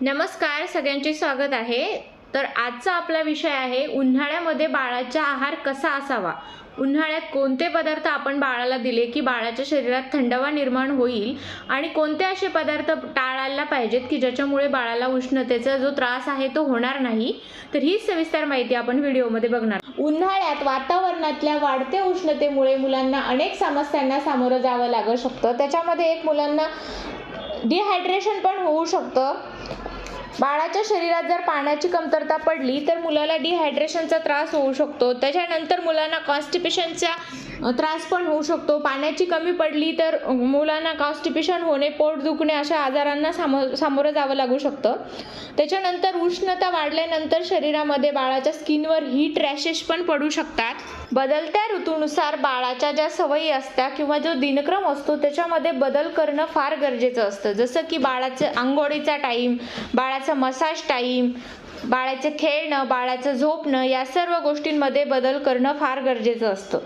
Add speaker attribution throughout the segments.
Speaker 1: नमस्कार सगळ्यांचे स्वागत आहे. तर आजचा आपला विषय आहे उन्हाळ्यामध्ये बाळाचा आहार कसा असावा? उन्हाळ्यात कोणते पदार्थ आपण बाळाला दिले की बाळाच्या शरीरात थंडावा निर्माण होईल? आणि कोणते असे पदार्थ टाळायला पाहिजेत की ज्याच्यामुळे बाळाला उष्णतेचा जो त्रास आहे तो होणार नाही? तर ही सविस्तर माहिती आपण व्हिडिओमध्ये बघणार. उन्हाळ्यात वातावरणातल्या वाढत्या उष्णतेमुळे मुलांना अनेक समस्यांना सामोरं जावं लागू शकतं. त्याच्यामध्ये एक मुलांना डिहायड्रेशन पण होऊ शकतं. बाळाच्या शरीरात जर पाण्याची कमतरता पडली तर मुलाला डिहायड्रेशनचा त्रास होऊ शकतो. त्याच्यानंतर मुलांना कॉन्स्टिपेशनचा त्रास पण होऊ शकतो. पाण्याची कमी पडली तर मुलांना कॉन्स्टिपेशन होणे पोट दुखणे अशा आजारांना सामो सामोरं जावं लागू शकतं. त्याच्यानंतर उष्णता वाढल्यानंतर शरीरामध्ये बाळाच्या स्किनवर हीट रॅशेस पण पडू शकतात. बदलत्या ऋतूनुसार बाळाच्या ज्या सवयी असतात किंवा जो दिनक्रम असतो त्याच्यामध्ये बदल करणं फार गरजेचं असतं. जसं की बाळाचं आंघोळीचा टाईम बाळाचा मसाज टाईम बाळाचं खेळणं बाळाचं झोपणं या सर्व गोष्टींमध्ये बदल करणं फार गरजेचं असतं.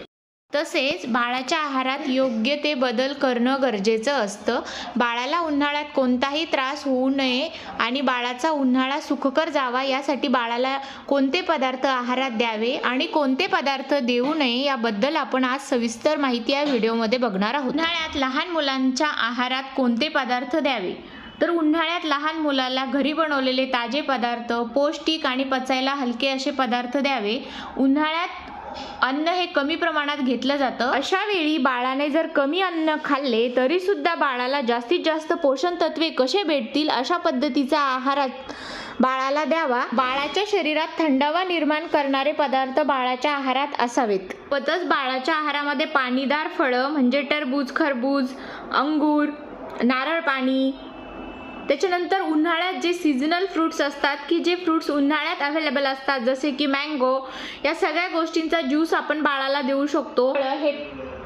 Speaker 1: तसेच बाळाच्या आहारात योग्य ते बदल करणं गरजेचं असतं. बाळाला उन्हाळ्यात कोणताही त्रास होऊ नये आणि बाळाचा उन्हाळा सुखकर जावा यासाठी बाळाला कोणते पदार्थ आहारात द्यावे आणि कोणते पदार्थ देऊ नये याबद्दल आपण आज सविस्तर माहिती या व्हिडिओमध्ये बघणार आहोत. उन्हाळ्यात लहान मुलांच्या आहारात कोणते पदार्थ द्यावे? तर उन्हाळ्यात लहान मुलाला घरी बनवलेले ताजे पदार्थ पौष्टिक आणि पचायला हलके असे पदार्थ द्यावे. उन्हाळ्यात अन्न हे कमी प्रमाणात घेतलं जातं. अशा वेळी बाळाने जर कमी अन्न खाल्ले तरी सुद्धा बाळाला जास्तीत जास्त पोषण तत्वे कसे भेटतील अशा पद्धतीचा आहारात बाळाला द्यावा. बाळाच्या शरीरात थंडावा निर्माण करणारे पदार्थ बाळाच्या आहारात असावेत. पतच बाळाच्या आहारामध्ये पाणीदार फळं म्हणजे टरबूज खरबूज अंगूर नारळ पाणी त्याच्यानंतर उन्हाळ्यात जे सीझनल फ्रूट्स असतात की जे फ्रूट्स उन्हाळ्यात अवेलेबल असतात जसे की मँगो या सगळ्या गोष्टींचा ज्यूस आपण बाळाला देऊ शकतो. हे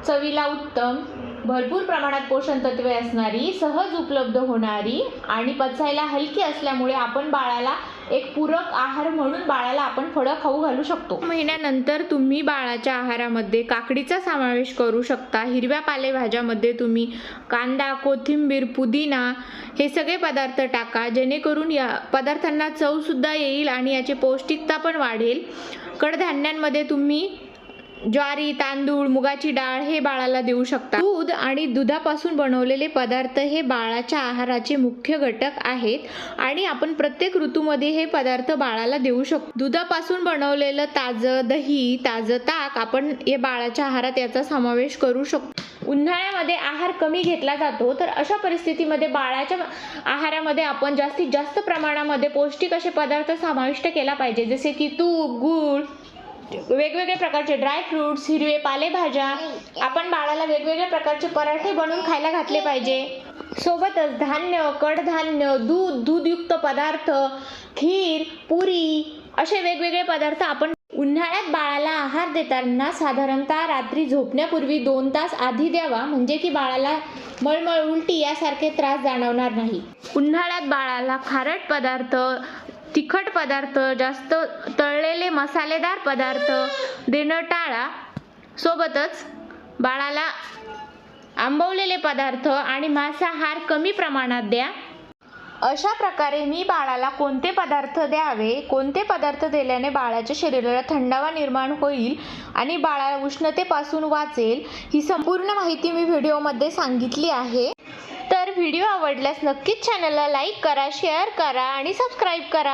Speaker 1: चवीला उत्तम. भरपूर प्रमाणात पोषण तत्वे असणारी सहज उपलब्ध होणारी आणि पचायला हलकी असल्यामुळे आपण बाळाला एक पूरक आहार म्हणून बाळाला आपण फळं खाऊ घालू शकतो. महिन्यानंतर तुम्ही बाळाच्या आहारामध्ये काकडीचा समावेश करू शकता. हिरव्या पालेभाज्यामध्ये तुम्ही कांदा कोथिंबीर पुदिना हे सगळे पदार्थ टाका जेणेकरून या पदार्थांना चवसुद्धा येईल आणि याची पौष्टिकता पण वाढेल. कडधान्यांमध्ये तुम्ही ज्वारी तांदूळ मुगाची डाळ हे बाळाला देऊ शकता. दूध आणि दुधापासून बनवलेले पदार्थ हे बाळाच्या आहाराचे मुख्य घटक आहेत आणि आपण प्रत्येक ऋतूमध्ये हे पदार्थ बाळाला देऊ शकतो. दुधापासून बनवलेलं ताजं दही ताजं ताक आपण हे बाळाच्या आहारात याचा समावेश करू शकतो. उन्हाळ्यामध्ये आहार कमी घेतला जातो तर अशा परिस्थितीमध्ये बाळाच्या आहारामध्ये आपण जास्तीत जास्त प्रमाणामध्ये पौष्टिक असे पदार्थ समाविष्ट केला पाहिजे जसे की तूप गूळ वेगवेगळे प्रकारचे ड्राय फ्रुट्स हिरवे पालेभाज्या आपण बाळाला वेगवेगळ्या प्रकारचे पराठे बनवून खायला घातले पाहिजे. सोबतच धान्य कडधान्य दूध दूधयुक्त पदार्थ खीर पुरी असे वेगवेगळे पदार्थ आपण उन्हाळ्यात बाळाला आहार देताना साधारणतः रात्री झोपण्यापूर्वी दोन तास आधी द्यावा. म्हणजे की बाळाला मळमळ उलटी यासारखे त्रास जाणवणार नाही. उन्हाळ्यात बाळाला खारट पदार्थ तिखट पदार्थ जास्त तळलेले मसालेदार पदार्थ देणं टाळा सोबतच बाळाला आंबवलेले पदार्थ आणि मांसाहार कमी प्रमाणात द्या. अशा प्रकारे मी बाळाला कोणते पदार्थ द्यावे कोणते पदार्थ दिल्याने बाळाच्या शरीराला थंडावा निर्माण होईल आणि बाळाला उष्णतेपासून वाचेल ही संपूर्ण माहिती मी व्हिडिओमध्ये सांगितली आहे. व्हिडिओ आवडल्यास नक्कीच चॅनलला लाईक करा शेअर करा आणि सबस्क्राईब करा.